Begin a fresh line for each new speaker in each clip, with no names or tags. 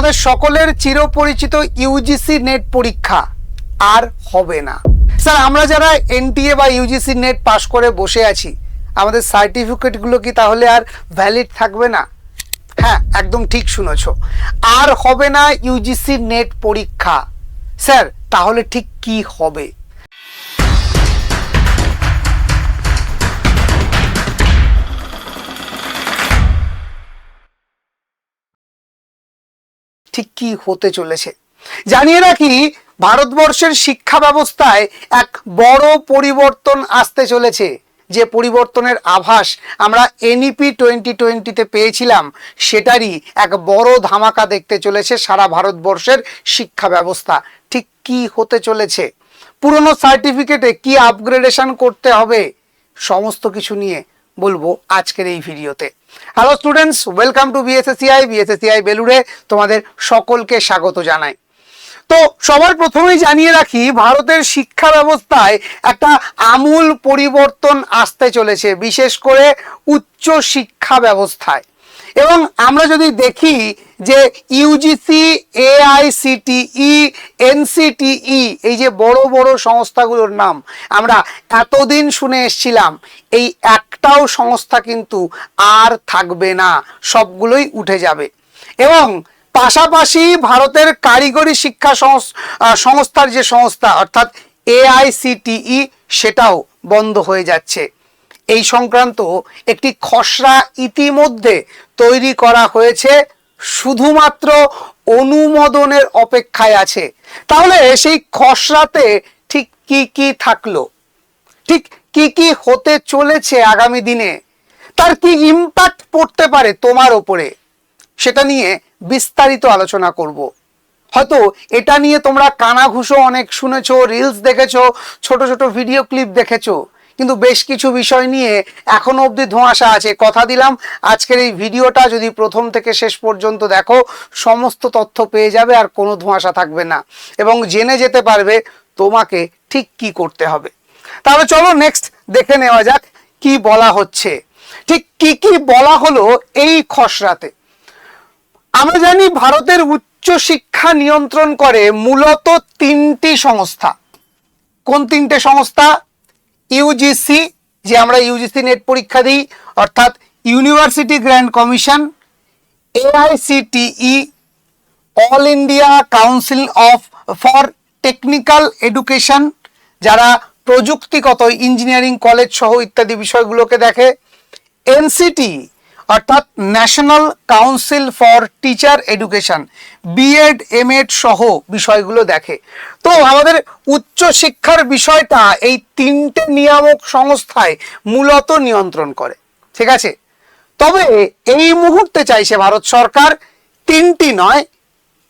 আমাদের সকলের চিরপরিচিত UGC net পরীক্ষা আর হবে না। স্যার, আমরা যারা এনটিএ বা ইউজিসি নেট পাশ করে বসে আছি, আমাদের সার্টিফিকেটগুলো কি তাহলে আর ভ্যালিড থাকবে না? হ্যাঁ একদম ঠিক শুনেছ। আর হবে না ইউজিসি নেট পরীক্ষা। স্যার, তাহলে ঠিক কি হবে? ঠিক কি হতে চলেছে। জানিয়ে রাখি, ভারতবর্ষের শিক্ষা ব্যবস্থায় এক বড় পরিবর্তন আসতে চলেছে। যে পরিবর্তনের আভাস আমরা এনইপি টোয়েন্টি টোয়েন্টিতে পেয়েছিলাম, সেটারই এক বড় ধামাকা দেখতে চলেছে সারা ভারতবর্ষের শিক্ষা ব্যবস্থা। ঠিক কি হতে চলেছে। পুরনো সার্টিফিকেটে কি আপগ্রেডেশন করতে হবে? সমস্ত কিছু নিয়ে বলব আজকের এই ভিডিওতে। Hello students welcome to BSACI BSACI বেলুড়ে তোমাদের সকলকে স্বাগত জানাই। তো সবার প্রথমেই জানিয়ে রাখি, ভারতের শিক্ষা ব্যবস্থায় একটা আমূল পরিবর্তন আসতে চলেছে, বিশেষ করে উচ্চ শিক্ষা ব্যবস্থায়। এবং আমরা যদি দেখি যে ইউজিসি এআইসিটিই এনসিটিই এই যে বড় বড় সংস্থাগুলোর নাম, আমরা এতদিন শুনে এসছিলাম, এই একটাও সংস্থা কিন্তু আর থাকবে না, সবগুলোই উঠে যাবে। এবং পাশাপাশি ভারতের কারিগরি শিক্ষা সংস- সংস্থার যে সংস্থা, অর্থাৎ এআইসিটিই সেটাও বন্ধ হয়ে যাচ্ছে। এই সংক্রান্ত একটি খসড়া ইতিমধ্যে তৈরি করা হয়েছে, শুধুমাত্র অনুমোদনের অপেক্ষায় আছে। তাহলে সেই খসড়াতে ঠিক কি কি থাকল? ঠিক কি কি হতে চলেছে আগামী দিনে? তার কি ইম্প্যাক্ট পড়তে পারে তোমার ওপরে? সেটা নিয়ে বিস্তারিত আলোচনা করব। হয়তো এটা নিয়ে তোমরা কানাঘুষো অনেক শুনেছো রিলস দেখেছ, ছোট ছোট ভিডিও ক্লিপ দেখেছ। কিন্তু বেশ কিছু বিষয় নিয়ে এখনও অবধি ধোঁয়াশা আছে। কথা দিলাম, আজকের এই ভিডিওটা যদি প্রথম থেকে শেষ পর্যন্ত দেখো, সমস্ত তথ্য পেয়ে যাবে আর কোনো ধোঁয়াশা থাকবে না। এবং জেনে যেতে পারবে তোমাকে ঠিক কি করতে হবে। তাহলে চলো নেক্সট দেখে নেওয়া যাক কি বলা হচ্ছে। ঠিক কি কি বলা হলো এই খসড়াতে? আমরা জানি ভারতের উচ্চ শিক্ষা নিয়ন্ত্রণ করে মূলত তিনটি সংস্থা। কোন তিনটে সংস্থা? ইউজিসি যে আমরা ইউজিসি নেট পরীক্ষা দিই, অর্থাৎ university grand commission AICTE all India council of for technical education যারা প্রযুক্তিগত ইঞ্জিনিয়ারিং কলেজ সহ ইত্যাদি বিষয়গুলোকে দেখে এনসিটি অর্থাৎ national council for teacher education BEd MEd সহ বিষয়গুলো দেখে। তো আমাদের উচ্চ শিক্ষার বিষয়টা এই তিনটে নিয়ামক সংস্থায় মূলত নিয়ন্ত্রণ করে, ঠিক আছে? তবে এই মুহূর্তে চাইছে ভারত সরকার তিনটি নয়,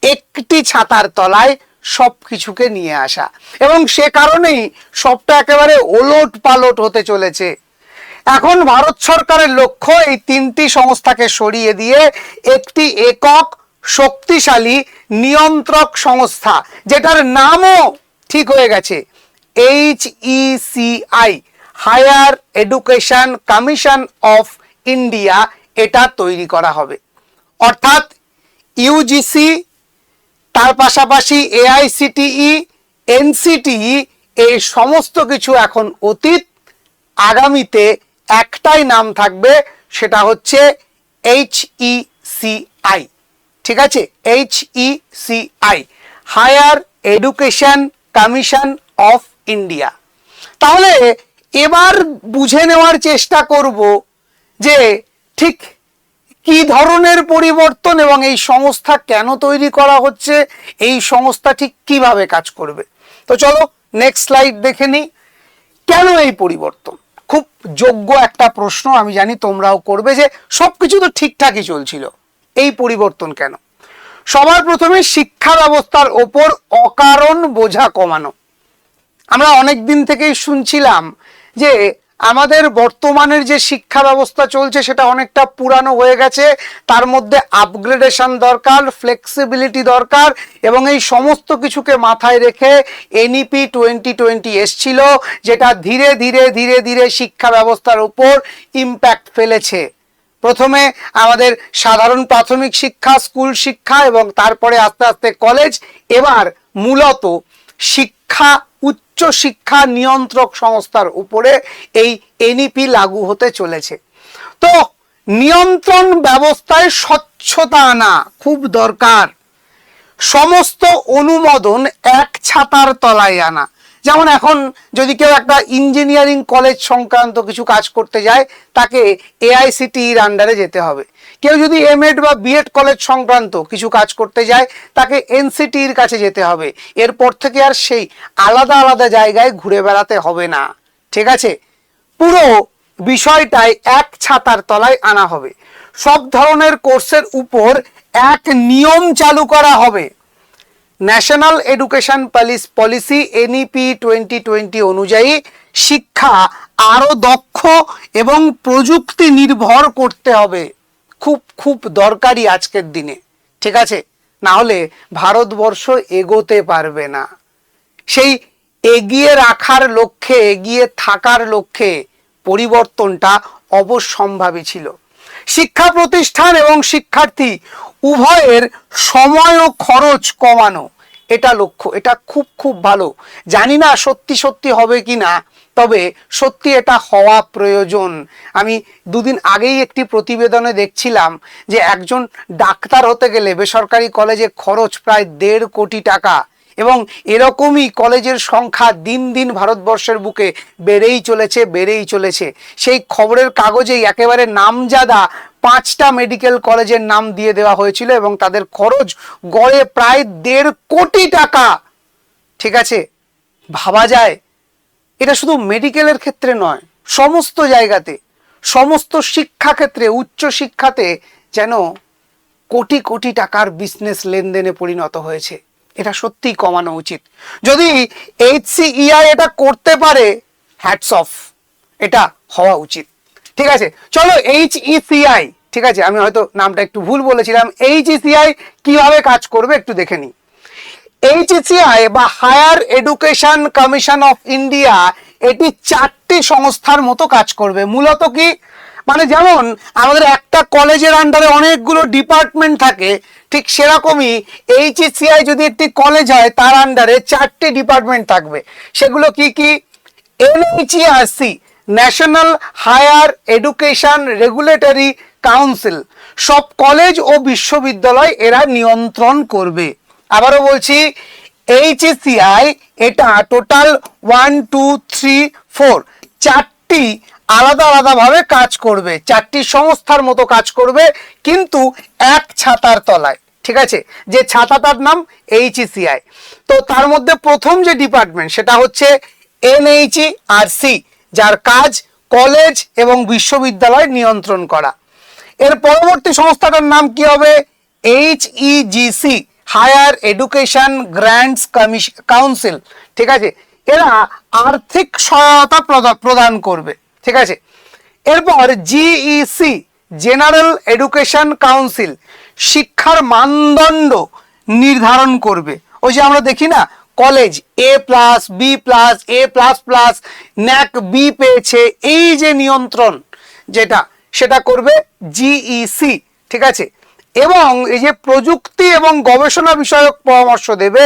একটি ছাতার তলায় সব কিছুকে নিয়ে আসা। এবং সে কারণেই সবটা একেবারে ওলট পালট হতে চলেছে এখন ভারত সরকারের লক্ষ্য এই তিনটি সংস্থাকে সরিয়ে দিয়ে একটি একক শক্তিশালী নিয়ন্ত্রক সংস্থা, যেটার নামও ঠিক হয়ে গেছে, H ECI higher education commission of India, এটা তৈরি করা হবে। অর্থাৎ ইউজিসি তার পাশাপাশি এআইসিটিই এনসিটিই এই সমস্ত কিছু এখন অতীত, আগামীতে একটাই নাম থাকবে, সেটা হচ্ছে এইচ সিআই ঠিক আছে? H CI higher education commission of India তাহলে এবার বুঝে নেওয়ার চেষ্টা করব যে ঠিক কি ধরনের পরিবর্তন এবং এই সংস্থা কেন তৈরি করা হচ্ছে, এই সংস্থা ঠিক কীভাবে কাজ করবে। তো চলো নেক্সট স্লাইড দেখে নিই। কেন এই পরিবর্তন? খুব যোগ্য একটা প্রশ্ন, আমি জানি তোমরাও করবে যে সব কিছু তো ঠিকঠাকই চলছিল। এই পরিবর্তন কেন? সবার প্রথমে শিক্ষা ব্যবস্থার ওপর অকারণ বোঝা কমানো। আমরা অনেক দিন থেকেই শুনছিলাম যে আমাদের বর্তমানের যে শিক্ষা ব্যবস্থা চলছে সেটা অনেকটা পুরানো হয়ে গেছে। তার মধ্যে আপগ্রেডেশন দরকার ফ্লেক্সিবিলিটি দরকার এবং এই সমস্ত কিছুকে মাথায় রেখে এনইপি টোয়েন্টি টোয়েন্টি এসছিল, যেটা ধীরে ধীরে ধীরে ধীরে শিক্ষা ব্যবস্থার উপর ইম্প্যাক্ট ফেলেছে। প্রথমে আমাদের সাধারণ প্রাথমিক শিক্ষা স্কুল শিক্ষা এবং তারপরে আস্তে আস্তে কলেজ এবার মূলত শিক্ষা উচ্চ শিক্ষা নিয়ন্ত্রক সংস্থার উপরে এই এনইপি লাগু হতে চলেছে। তো নিয়ন্ত্রণ ব্যবস্থায় স্বচ্ছতা আনা খুব দরকার। সমস্ত অনুমোদন এক ছাতার তলায় আনা। যেমন এখন যদি কেউ একটা ইঞ্জিনিয়ারিং কলেজ সংক্রান্ত কিছু কাজ করতে যায়, তাকে এআইসিটির আন্ডারে যেতে হবে। কেউ যদি এমএড বা বিএড কলেজ সংক্রান্ত কিছু কাজ করতে যায়, তাকে এনসিটির কাছে যেতে হবে। এরপর থেকে আর সেই আলাদা আলাদা জায়গায় ঘুরে বেড়াতে হবে না। ঠিক আছে? পুরো বিষয়টাই এক ছাতার তলায় আনা হবে। সব ধরনের কোর্সের উপর এক নিয়ম চালু করা হবে। National education policy NEP twenty twenty অনুযায়ী শিক্ষা আরও দক্ষ এবং প্রযুক্তি নির্ভর করতে হবে। খুব খুব দরকারি আজকের দিনে। ঠিক আছে? না হলে ভারতবর্ষ এগোতে পারবে না। সেই এগিয়ে রাখার লক্ষ্যে, এগিয়ে থাকার লক্ষ্যে পরিবর্তনটা অবশ্যম্ভাবী ছিল। শিক্ষা প্রতিষ্ঠান এবং শিক্ষার্থী উভয়ের সময় ও খরচ কমানো। এটা লক্ষ্য, এটা খুব খুব ভালো। জানি না সত্যি সত্যি হবে কি না, তবে সত্যি এটা হওয়া প্রয়োজন। আমি দুদিন আগেই একটি প্রতিবেদনে দেখছিলাম যে একজন ডাক্তার হতে গেলে বেসরকারি কলেজে খরচ প্রায় দেড় কোটি টাকা। এবং এরকমই কলেজের সংখ্যা দিন দিন ভারতবর্ষের বুকে বেড়েই চলেছে বেড়েই চলেছে। সেই খবরের কাগজেই একেবারে নামজাদা পাঁচটা মেডিকেল কলেজের নাম দিয়ে দেওয়া হয়েছিল এবং তাদের খরচ গড়ে প্রায় দেড় কোটি টাকা। ঠিক আছে? ভাবা যায়। এটা শুধু মেডিকেলের ক্ষেত্রে নয়, সমস্ত জায়গাতে, সমস্ত শিক্ষা ক্ষেত্রে উচ্চ শিক্ষাতে যেন কোটি কোটি টাকার বিজনেস লেনদেনে পরিণত হয়েছে। এটা সত্যিই কমানো উচিত। যদি এইচসিইআই এটা করতে পারে হ্যাটস অফ এটা হওয়া উচিত। ঠিক আছে? চলো এইচইসিআই ঠিক আছে? আমি হয়তো নামটা একটু ভুল বলেছিলাম। এইচইসিআই কীভাবে কাজ করবে একটু দেখে নিই। এইচসিআই বা higher education commission of India এটি চারটি সংস্থার মতো কাজ করবে। মূলত কি? মানে যেমন আমাদের একটা কলেজের আন্ডারে অনেকগুলো ডিপার্টমেন্ট থাকে, ঠিক সেরকমই এইচএসিআই যদি একটি কলেজ হয়, তার আন্ডারে চারটি ডিপার্টমেন্ট থাকবে। সেগুলো কি কি? NHRC national higher education regulatory council সব কলেজ ও বিশ্ববিদ্যালয় এরা নিয়ন্ত্রণ করবে। আবারও বলছি এইচএসিআই এটা total one two three four চারটি আলাদা আলাদাভাবে কাজ করবে, চারটি সংস্থার মতো কাজ করবে, কিন্তু এক ছাতার তলায়, ঠিক আছে? যে ছাতাটার নাম এইচইসিআই। তো তার মধ্যে প্রথম যে ডিপার্টমেন্ট, সেটা হচ্ছে এনএইচই আর সি, যার কাজ কলেজ এবং বিশ্ববিদ্যালয় নিয়ন্ত্রণ করা। এর পরবর্তী সংস্থাটার নাম কি হবে? HEGC, higher education grants council, ঠিক আছে? এরা আর্থিক সহায়তা প্রদা- প্রদান করবে। ঠিক আছে? এরপর জিইসি জেনারেল এডুকেশন কাউন্সিল শিক্ষার মানদণ্ড নির্ধারণ করবে। ওই যে আমরা দেখি না college A plus B plus A plus plus NAAC B পেয়েছে, এই যে নিয়ন্ত্রণ যেটা, সেটা করবে জিইসি ঠিক আছে? এবং এই যে প্রযুক্তি এবং গবেষণা বিষয়ক পরামর্শ দেবে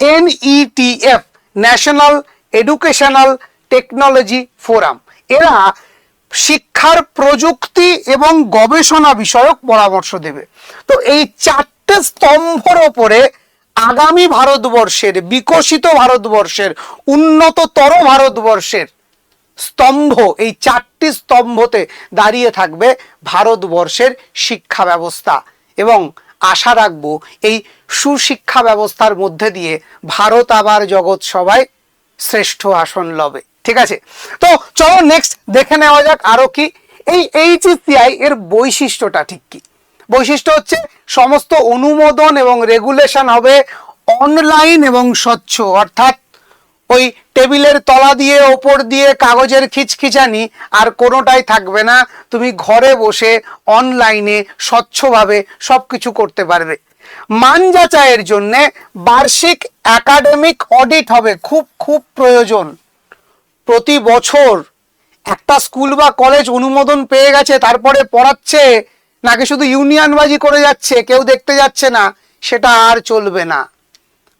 NETF national educational technology forum এরা শিক্ষার প্রযুক্তি এবং গবেষণা বিষয়ক পরামর্শ দেবে। তো এই চারটে স্তম্ভর ওপরে আগামী ভারতবর্ষের, বিকশিত ভারতবর্ষের, উন্নততর ভারতবর্ষের স্তম্ভ, এই চারটি স্তম্ভতে দাঁড়িয়ে থাকবে ভারতবর্ষের শিক্ষা ব্যবস্থা। এবং আশা রাখব এই সুশিক্ষা ব্যবস্থার মধ্যে দিয়ে ভারত আবার জগৎ সবাই শ্রেষ্ঠ আসন লবে। ঠিক আছে? তো চলো নেক্সট দেখে নেওয়া যাক আরও কি। এই এইচএসিআই এর বৈশিষ্ট্যটা ঠিক কি? বৈশিষ্ট্য হচ্ছে সমস্ত অনুমোদন এবং রেগুলেশন হবে অনলাইন এবং স্বচ্ছ। অর্থাৎ ওই টেবিলের তলা দিয়ে, ওপর দিয়ে, কাগজের খিচখিচানি আর কোনোটাই থাকবে না। তুমি ঘরে বসে অনলাইনে স্বচ্ছভাবে সব কিছু করতে পারবে। মান যাচাইয়ের জন্যে বার্ষিক একাডেমিক অডিট হবে। খুব খুব প্রয়োজন। প্রতি বছর একটা স্কুল বা কলেজ অনুমোদন পেয়ে গেছে, তারপরে পড়াচ্ছে, নাকি শুধু ইউনিয়নবাজি করে যাচ্ছে, কেউ দেখতে যাচ্ছে না, সেটা আর চলবে না।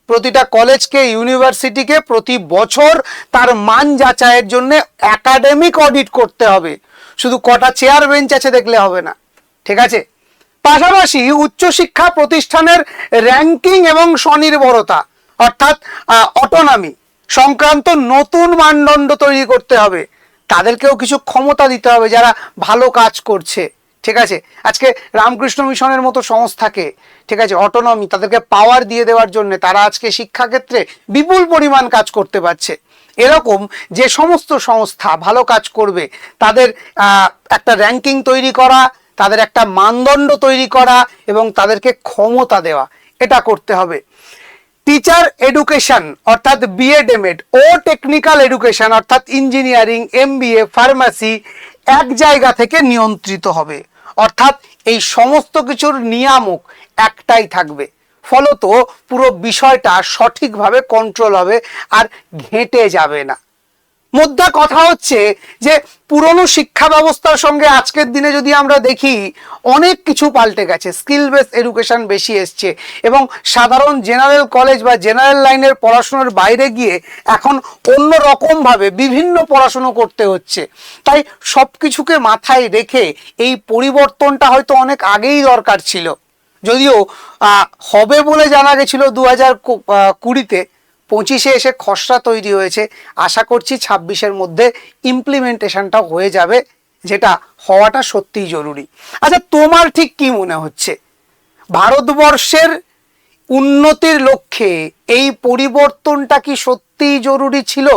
প্রতিটা কলেজকে, ইউনিভার্সিটিকে প্রতি বছর তার মান যাচাইয়ের জন্য একাডেমিক অডিট করতে হবে। শুধু কটা চেয়ার বেঞ্চ আছে দেখলে হবে না, ঠিক আছে? পাশাপাশি উচ্চশিক্ষা প্রতিষ্ঠানের র্যাঙ্কিং এবং স্বনির্ভরতা, অর্থাৎ অটোনমি সংক্রান্ত নতুন মানদণ্ড তৈরি করতে হবে। তাদেরকেও কিছু ক্ষমতা দিতে হবে যারা ভালো কাজ করছে, ঠিক আছে? আজকে রামকৃষ্ণ মিশনের মতো সংস্থাকে, ঠিক আছে অটোনমি তাদেরকে পাওয়ার দিয়ে দেওয়ার জন্য তারা আজকে শিক্ষাক্ষেত্রে বিপুল পরিমাণ কাজ করতে পারছে। এরকম যে সমস্ত সংস্থা ভালো কাজ করবে, তাদের একটা র্যাঙ্কিং তৈরি করা, তাদের একটা মানদণ্ড তৈরি করা এবং তাদেরকে ক্ষমতা দেওয়া, এটা করতে হবে। টিচার এডুকেশন অর্থাৎ বিএড এমএড ও টেকনিক্যাল এডুকেশন অর্থাৎ ইঞ্জিনিয়ারিং এম এমবিএ ফার্মাসি এক জায়গা থেকে নিয়ন্ত্রিত হবে। অর্থাৎ এই সমস্ত কিছুর নিয়ামক একটাই থাকবে। ফলত পুরো বিষয়টা সঠিকভাবে কন্ট্রোল হবে আর ঘেঁটে যাবে না। মোদ্দা কথা হচ্ছে যে পুরনো শিক্ষা ব্যবস্থার সঙ্গে আজকের দিনে যদি আমরা দেখি, অনেক কিছু পাল্টে গেছে। স্কিল বেস এডুকেশন বেশি এসছে এবং সাধারণ জেনারেল কলেজ বা জেনারেল লাইনের পড়াশোনার বাইরে গিয়ে এখন অন্য রকমভাবে বিভিন্ন পড়াশুনো করতে হচ্ছে। তাই সব কিছুকে মাথায় রেখে এই পরিবর্তনটা হয়তো অনেক আগেই দরকার ছিল। যদিও হবে বলে জানা গেছিল দু হাজার কুড়িতে পঁচিশে এসে খসড়া তৈরি হয়েছে। আশা করছি ছাব্বিশের মধ্যে ইমপ্লিমেন্টেশনটা হয়ে যাবে, যেটা হওয়াটা সত্যিই জরুরি। আচ্ছা তোমার ঠিক কি মনে হচ্ছে? ভারতবর্ষের উন্নতির লক্ষ্যে এই পরিবর্তনটা কি সত্যিই জরুরি ছিল?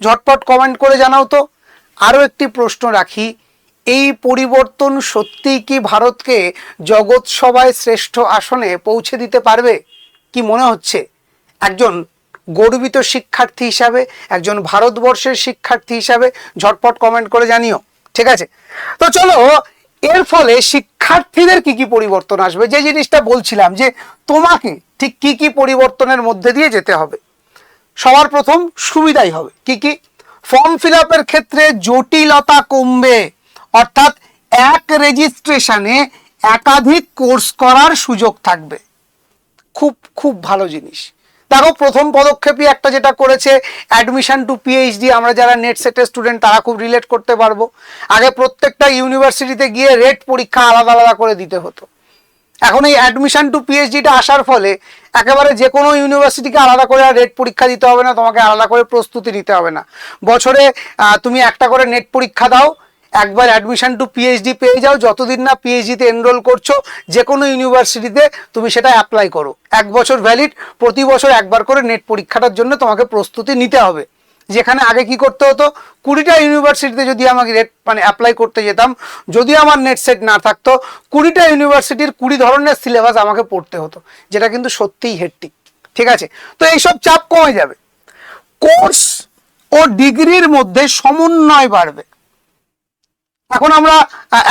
ঝটপট কমেন্ট করে জানাও তো। আরও একটি প্রশ্ন রাখি, এই পরিবর্তন সত্যিই কি ভারতকে জগৎ সভায় শ্রেষ্ঠ আসনে পৌঁছে দিতে পারবে? কি মনে হচ্ছে? একজন গর্বিত শিক্ষার্থী হিসাবে, একজন ভারতবর্ষের শিক্ষার্থী হিসাবে ঝটপট কমেন্ট করে জানিও, ঠিক আছে? তো চলো, এর ফলে শিক্ষার্থীদের কি কি পরিবর্তন আসবে? যে জিনিসটা বলছিলাম যে তোমাকে ঠিক কি কি পরিবর্তনের মধ্যে দিয়ে যেতে হবে? সবার প্রথম সুবিধাই হবে। কি কি? ফর্ম ফিল আপের ক্ষেত্রে জটিলতা কমবে। অর্থাৎ এক রেজিস্ট্রেশনে একাধিক কোর্স করার সুযোগ থাকবে। খুব খুব ভালো জিনিস। দেখো প্রথম পদক্ষেপই একটা যেটা করেছে অ্যাডমিশন টু পিএইচডি আমরা যারা নেট সেটের স্টুডেন্ট তারা খুব রিলেট করতে পারব। আগে প্রত্যেকটা ইউনিভার্সিটিতে গিয়ে রেট পরীক্ষা আলাদা আলাদা করে দিতে হতো। এখন এই অ্যাডমিশন টু পিএইচডিটা আসার ফলে একেবারে যে কোনো ইউনিভার্সিটিকে আলাদা করে আর রেট পরীক্ষা দিতে হবে না, তোমাকে আলাদা করে প্রস্তুতি নিতে হবে না। বছরে তুমি একটা করে নেট পরীক্ষা দাও একবার অ্যাডমিশন টু পিএইচডি পেয়ে যাও, যতদিন না পিএইচডিতে এনরোল করছ যে কোনো ইউনিভার্সিটিতে তুমি সেটা অ্যাপ্লাই করো। এক বছর ভ্যালিড প্রতি বছর একবার করে নেট পরীক্ষাটার জন্য তোমাকে প্রস্তুতি নিতে হবে। যেখানে আগে কি করতে হতো? কুড়িটা ইউনিভার্সিটিতে যদি আমাকে রেট মানে অ্যাপ্লাই করতে যেতাম, যদি আমার নেট সেট না থাকতো, কুড়িটা ইউনিভার্সিটির কুড়ি ধরনের সিলেবাস আমাকে পড়তে হতো, যেটা কিন্তু সত্যিই হেট্টিক ঠিক আছে? তো এইসব চাপ কমে যাবে। কোর্স ও ডিগ্রির মধ্যে সমন্বয় বাড়বে। এখন আমরা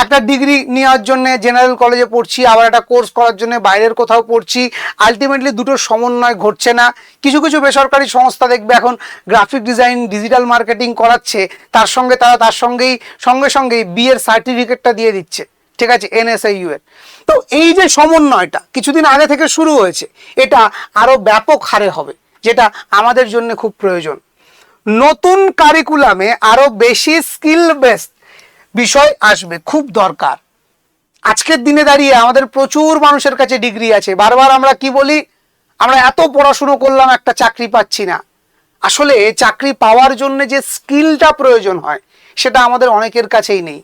একটা ডিগ্রি নেওয়ার জন্য জেনারেল কলেজে পড়ছি, আবার একটা কোর্স করার জন্য বাইরের কোথাও পড়ছি আলটিমেটলি দুটোর সমন্বয় ঘটছে না। কিছু কিছু বেসরকারি সংস্থা দেখবে এখন গ্রাফিক ডিজাইন ডিজিটাল মার্কেটিং করাচ্ছে, তার সঙ্গে তারা তার সঙ্গেই, সঙ্গে সঙ্গেই বিয়ের সার্টিফিকেটটা দিয়ে দিচ্ছে, ঠিক আছে এনএসআইইউ এর। তো এই যে সমন্বয়টা কিছুদিন আগে থেকে শুরু হয়েছে, এটা আরও ব্যাপক হারে হবে, যেটা আমাদের জন্য খুব প্রয়োজন। নতুন কারিকুলামে আরও বেশি স্কিল বেসড বিষয় আসবে, খুব দরকার। আজকের দিনে দাঁড়িয়ে আমাদের প্রচুর মানুষের কাছে ডিগ্রি আছে। বারবার আমরা কি বলি? আমরা এত পড়াশুনো করলাম, একটা চাকরি পাচ্ছি না। আসলে চাকরি পাওয়ার জন্য যে স্কিলটা প্রয়োজন হয়, সেটা আমাদের অনেকের কাছেই নেই।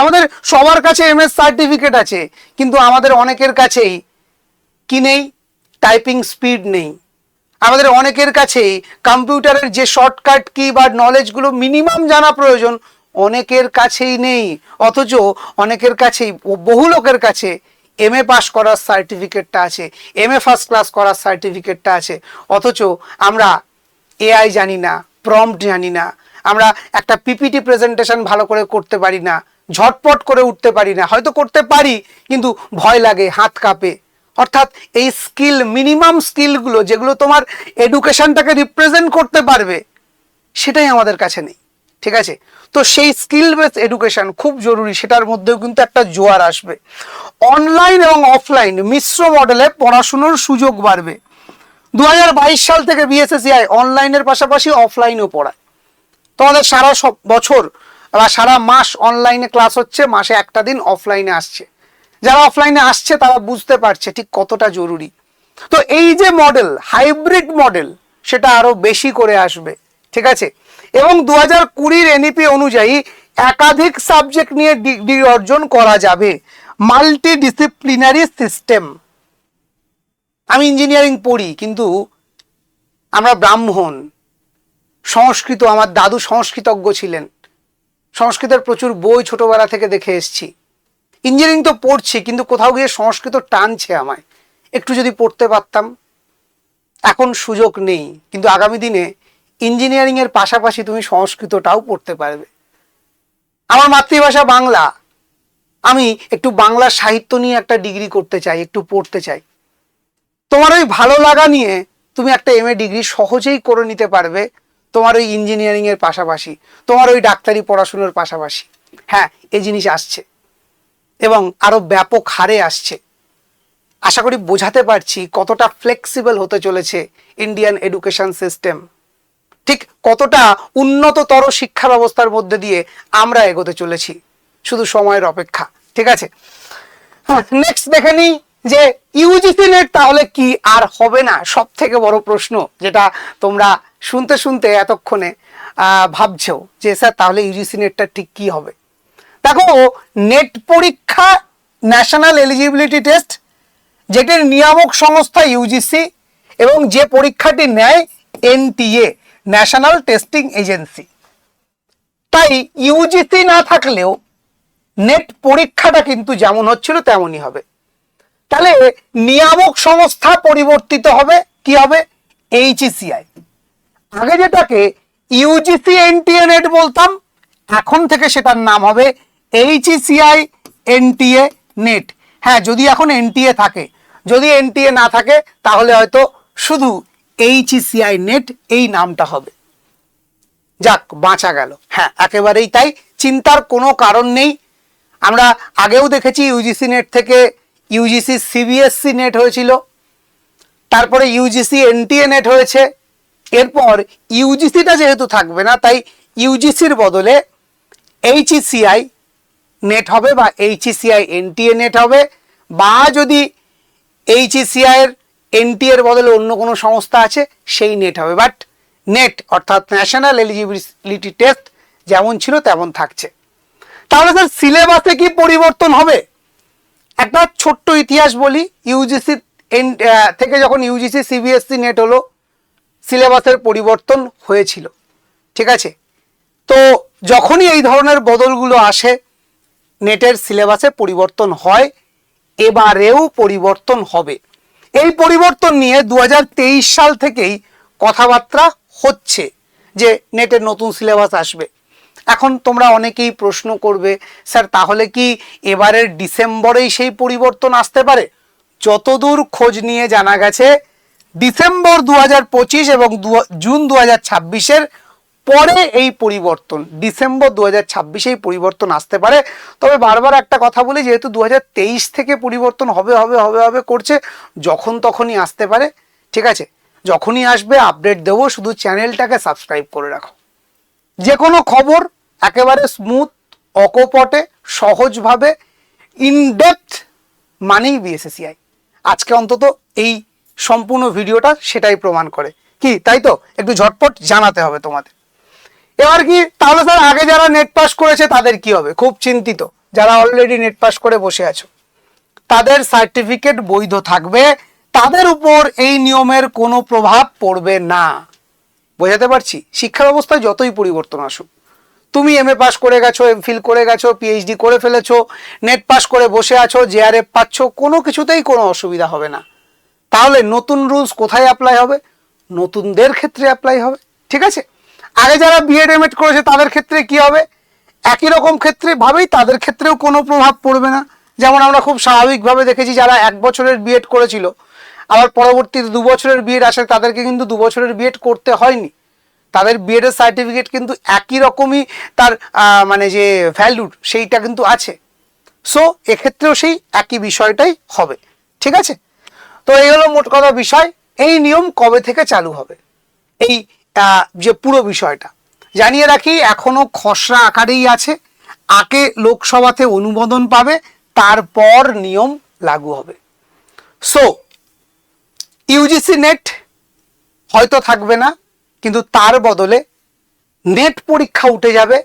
আমাদের সবার কাছে এমএস সার্টিফিকেট আছে, কিন্তু আমাদের অনেকের কাছেই কি নেই? টাইপিং স্পিড নেই। আমাদের অনেকের কাছেই কম্পিউটারের যে শর্টকাট কি বা নলেজগুলো মিনিমাম জানা প্রয়োজন অনেকের কাছেই নেই, অথচ অনেকের কাছেই বহু লোকের কাছে এম এ পাস করার সার্টিফিকেটটা আছে এম এ ফার্স্ট ক্লাস করার সার্টিফিকেটটা আছে, অথচ আমরা এআই জানি না প্রম্পট জানি না, আমরা একটা পিপিটি প্রেজেন্টেশন ভালো করে করতে পারি না, ঝটপট করে উঠতে পারি না, হয়তো করতে পারি, কিন্তু ভয় লাগে, হাত কাঁপে। অর্থাৎ এই স্কিল মিনিমাম স্কিলগুলো যেগুলো তোমার এডুকেশনটাকে রিপ্রেজেন্ট করতে পারবে, সেটাই আমাদের কাছে নেই। ঠিক আছে? তো সেই স্কিল বেস এডুকেশন খুব জরুরি, সেটার মধ্যেও কিন্তু একটা জোয়ার আসবে। অনলাইন এবং অফলাইন মিশ্র মডেলে পড়াশুনোর সুযোগ বাড়বে। দু হাজার বাইশ সাল থেকে বিএসএসিআই অনলাইনের পাশাপাশি অফলাইনও পড়ায়। তোমাদের সারা সব বছর বা সারা মাস অনলাইনে ক্লাস হচ্ছে, মাসে একটা দিন অফলাইনে আসছে। যারা অফলাইনে আসছে, তারা বুঝতে পারছে ঠিক কতটা জরুরি। তো এই যে মডেল হাইব্রিড মডেল সেটা আরও বেশি করে আসবে। ঠিক আছে? এবং দু হাজার কুড়ির এনইপি অনুযায়ী একাধিক সাবজেক্ট নিয়ে ডিগ্রি অর্জন করা যাবে। মাল্টি ডিসিপ্লিনারি সিস্টেম আমি ইঞ্জিনিয়ারিং পড়ি, কিন্তু আমরা ব্রাহ্মণ। সংস্কৃত, আমার দাদু সংস্কৃতজ্ঞ ছিলেন। সংস্কৃতের প্রচুর বই ছোটবেলা থেকে দেখে এসছি। ইঞ্জিনিয়ারিং তো পড়ছি, কিন্তু কোথাও গিয়ে সংস্কৃত টানছে আমায়। একটু যদি পড়তে পারতাম। এখন সুযোগ নেই, কিন্তু আগামী দিনে ইঞ্জিনিয়ারিং এর পাশাপাশি তুমি সংস্কৃতটাও পড়তে পারবে। আমার মাতৃভাষা বাংলা। আমি একটু বাংলা সাহিত্য নিয়ে একটা ডিগ্রি করতে চাই, একটু পড়তে চাই। তোমার ওই ভালো লাগা নিয়ে তুমি একটা এম এ ডিগ্রি সহজেই করে নিতে পারবে তোমার ওই ইঞ্জিনিয়ারিং এর পাশাপাশি, তোমার ওই ডাক্তারি পড়াশুনোর পাশাপাশি। হ্যাঁ এই জিনিস আসছে এবং আরও ব্যাপক হারে আসছে। আশা করি বোঝাতে পারছি কতটা ফ্লেক্সিবল হতে চলেছে ইন্ডিয়ান এডুকেশন সিস্টেম ঠিক কতটা উন্নততর শিক্ষা ব্যবস্থার মধ্যে দিয়ে আমরা এগোতে চলেছি। শুধু সময়ের অপেক্ষা, ঠিক আছে? হ্যাঁ নেক্সট দেখে নিই যে ইউজিসি নেট তাহলে কি আর হবে না? সব থেকে বড় প্রশ্ন যেটা তোমরা শুনতে শুনতে এতক্ষণে ভাবছ যে স্যার তাহলে ইউজিসি নেটটা ঠিক কি হবে? দেখো নেট পরীক্ষা ন্যাশনাল এলিজিবিলিটি টেস্ট যেটির নিয়ামক সংস্থা ইউজিসি এবং যে পরীক্ষাটি নেয় এনটিএ ন্যাশনাল টেস্টিং এজেন্সি। তাই ইউজিসি না থাকলেও নেট পরীক্ষাটা কিন্তু যেমন হচ্ছিল তেমনই হবে। তাহলে নিয়ামক সংস্থা পরিবর্তিত হবে, কি হবে? এইচইসিআই। আগে যেটাকে ইউজিসি এনটিএ নেট বলতাম, এখন থেকে সেটার নাম হবে এইচইসিআই এনটিএ নেট। হ্যাঁ যদি এখন এনটিএ থাকে, যদি এনটিএ না থাকে, তাহলে হয়তো শুধু এইচইসিআই নেট এই নামটা হবে। যাক, বাঁচা গেল। হ্যাঁ একেবারেই তাই। চিন্তার কোনো কারণ নেই। আমরা আগেও দেখেছি ইউজিসি নেট থেকে ইউজিসি সিবিএসসি নেট হয়েছিল। তারপরে ইউজিসি এনটিএ নেট হয়েছে। এরপর ইউজিসিটা যেহেতু থাকবে না, তাই ইউজিসির বদলে এইচইসিআই নেট হবে বা এইচইসিআই এনটিএ নেট হবে। বা যদি এইচইসিআই এর এনটিএ এর বদলে অন্য কোনো সংস্থা আছে, সেই নেট হবে। বাট নেট অর্থাৎ ন্যাশনাল এলিজিবিলিটি টেস্ট যেমন ছিল তেমন থাকছে। তাহলে স্যার সিলেবাসে কি পরিবর্তন হবে? একটা ছোট্ট ইতিহাস বলি ইউজিসি থেকে যখন ইউজিসি সিবিএসসি নেট হলো সিলেবাসের পরিবর্তন হয়েছিল। ঠিক আছে? তো যখনই এই ধরনের বদলগুলো আসে নেটের সিলেবাসে পরিবর্তন হয়, এবারেও পরিবর্তন হবে। এই পরিবর্তন নিয়ে দু হাজার তেইশ সাল থেকেই কথাবার্তা হচ্ছে যে নেটের নতুন সিলেবাস আসবে। এখন তোমরা অনেকেই প্রশ্ন করবে, স্যার, তাহলে কি এবারের ডিসেম্বরেই সেই পরিবর্তন আসতে পারে? যতদূর খোঁজ নিয়ে জানা গেছে, ডিসেম্বর দু হাজার পঁচিশ এবং জুন দু হাজার পরে এই পরিবর্তন, ডিসেম্বর দু হাজার ছাব্বিশে পরিবর্তন আসতে পারে। তবে বারবার একটা কথা বলি, যেহেতু দু হাজার তেইশ থেকে পরিবর্তন হবে হবে হবে হবে করছে, যখন তখনই আসতে পারে, ঠিক আছে? যখনই আসবে আপডেট দেবো, শুধু চ্যানেলটাকে সাবস্ক্রাইব করে রাখো। যে কোনো খবর একেবারে স্মুথ অকপটে, সহজভাবে ইনডেপথ মানেই বিএসএসিআই আজকে অন্তত এই সম্পূর্ণ ভিডিওটা সেটাই প্রমাণ করে। কি, তাই তো? একটু ঝটপট জানাতে হবে তোমাদের। এবার কি, তাহলে স্যার আগে যারা নেট পাস করেছে তাদের কি হবে? খুব চিন্তিত। যারা অলরেডি নেট পাস করে বসে আছো। তাদের সার্টিফিকেট বৈধ থাকবে। তাদের উপর এই নিয়মের কোনো প্রভাব পড়বে না। বোঝাতে পারছি? শিক্ষা ব্যবস্থায় যতই পরিবর্তন আসুক। তুমি এম এ পাস করে গেছো এম ফিল করে গেছো পিএইচডি করে ফেলেছো নেট পাস করে বসে আছো জেআরএফ পাচ্ছ, কোনো কিছুতেই কোনো অসুবিধা হবে না। তাহলে নতুন রুলস কোথায় অ্যাপ্লাই হবে? নতুনদের ক্ষেত্রে অ্যাপ্লাই হবে। ঠিক আছে? আগে যারা বিএড এমএড করেছে তাদের ক্ষেত্রে কি হবে? একই রকম ক্ষেত্রে ভাবেই তাদের ক্ষেত্রেও কোনো প্রভাব পড়বে না। যেমন আমরা খুব স্বাভাবিকভাবে দেখেছি যারা এক বছরের বিএড করেছিল, আবার পরবর্তীতে দু বছরের বিএড আসে, তাদেরকে কিন্তু দু বছরের বিএড করতে হয়নি। তাদের বিএডের সার্টিফিকেট কিন্তু একই রকমই তার মানে যে ভ্যালু সেইটা কিন্তু আছে। সো এক্ষেত্রেও সেই একই বিষয়টাই হবে। ঠিক আছে? তো এই হলো মোট কথা বিষয়। এই নিয়ম কবে থেকে চালু হবে? এই যে পুরো বিষয়টা। জানিয়ে রাখি, এখনও খসড়া আকারেই আছে। আগে লোকসভাতে অনুমোদন পাবে, তারপর নিয়ম লাগু হবে। সো ইউজিসি নেট হয়তো থাকবে না, কিন্তু তার বদলে নেট পরীক্ষা উঠে যাবে।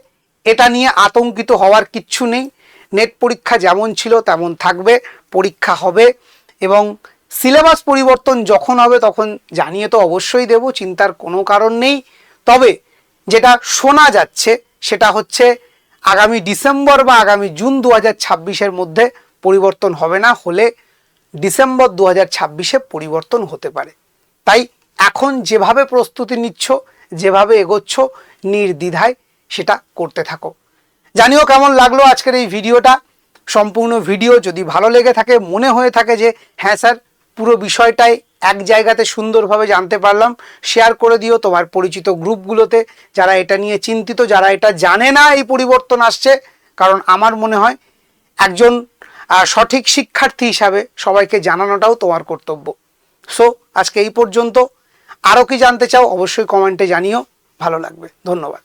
এটা নিয়ে আতঙ্কিত হওয়ার কিচ্ছু নেই। নেট পরীক্ষা যেমন ছিল, তেমন থাকবে, পরীক্ষা হবে এবং সিলেবাস পরিবর্তন যখন হবে তখন জানিয়ে তো অবশ্যই দেব, চিন্তার কোনো কারণ নেই। তবে যেটা শোনা যাচ্ছে সেটা হচ্ছে আগামী ডিসেম্বর বা আগামী জুন দু হাজার ছাব্বিশের মধ্যে পরিবর্তন হবে না, হলে ডিসেম্বর দু হাজার ছাব্বিশে পরিবর্তন হতে পারে। তাই এখন যেভাবে প্রস্তুতি নিচ্ছ, যেভাবে এগোচ্ছ, নির্দ্বিধায় সেটা করতে থাকো। জানিও কেমন লাগল আজকের এই ভিডিওটা। সম্পূর্ণ ভিডিও যদি ভালো লেগে থাকে, মনে হয়ে থাকে যে হ্যাঁ স্যার পুরো বিষয়টাই এক জায়গাতে সুন্দরভাবে জানতে পারলাম। শেয়ার করে দিও তোমার পরিচিত গ্রুপগুলোতে যারা এটা নিয়ে চিন্তিত, যারা এটা জানে না এই পরিবর্তন আসছে। কারণ আমার মনে হয় একজন সঠিক শিক্ষার্থী হিসাবে সবাইকে জানানোটাও তোমার কর্তব্য। সো আজকে এই পর্যন্ত। আরও কি জানতে চাও অবশ্যই কমেন্টে জানিও। ভালো লাগবে। ধন্যবাদ।